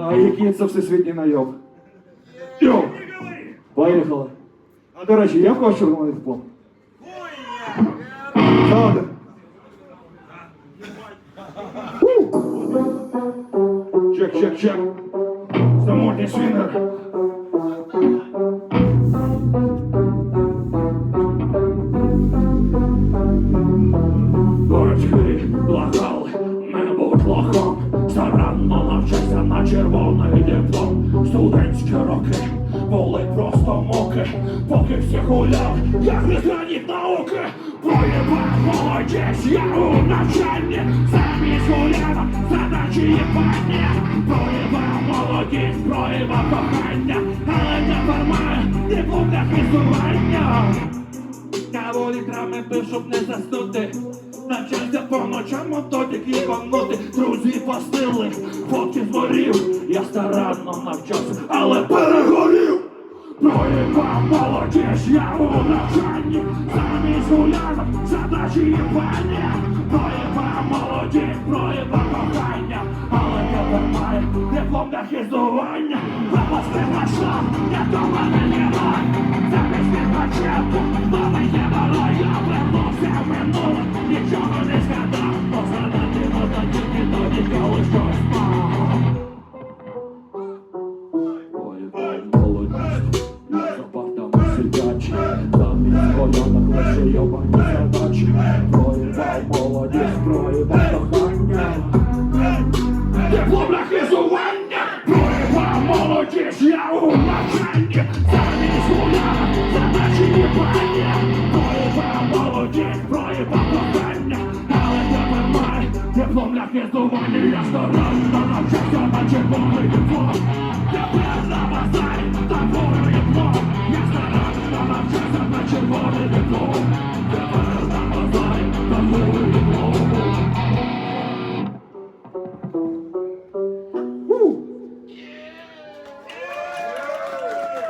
А який це всесвітній найоб? Йо! Поїхали. А до речі, є в когось червоний диплом? Правда? Чек, чек, чек. Самотній свінер. Батьки благали, Студентські роки були просто муки, поки всі гуляв, як візграніть науки. Проїбав молодість, я у навчанні, замість гулява, задачі їбання. Проїбав молодість, проїбав кохання, але тепер має диплом для хизування. Каву літрами пив, щоб не заснути. Навчався по ночам мотодик їбанути. Друзі постили, фотки згорів. Я старанно навчався, але перегорів. Проїбав молодіж, я у навчанні. Замість гуляна, задачі їбання. Проїбав молодіж, проїбав кохання. Але тепер має диплом для хизування. Голос не знайшла, я до мене не май. Замість відпочинку, новий Диплом на хизування, проїбав молодіж, я у навчанні, замість гуляна, задачі їбання, проїбав молодіж, проїбав кохання, але тепер для хизування, я старанно навчався на червоний диплом, старанно навчався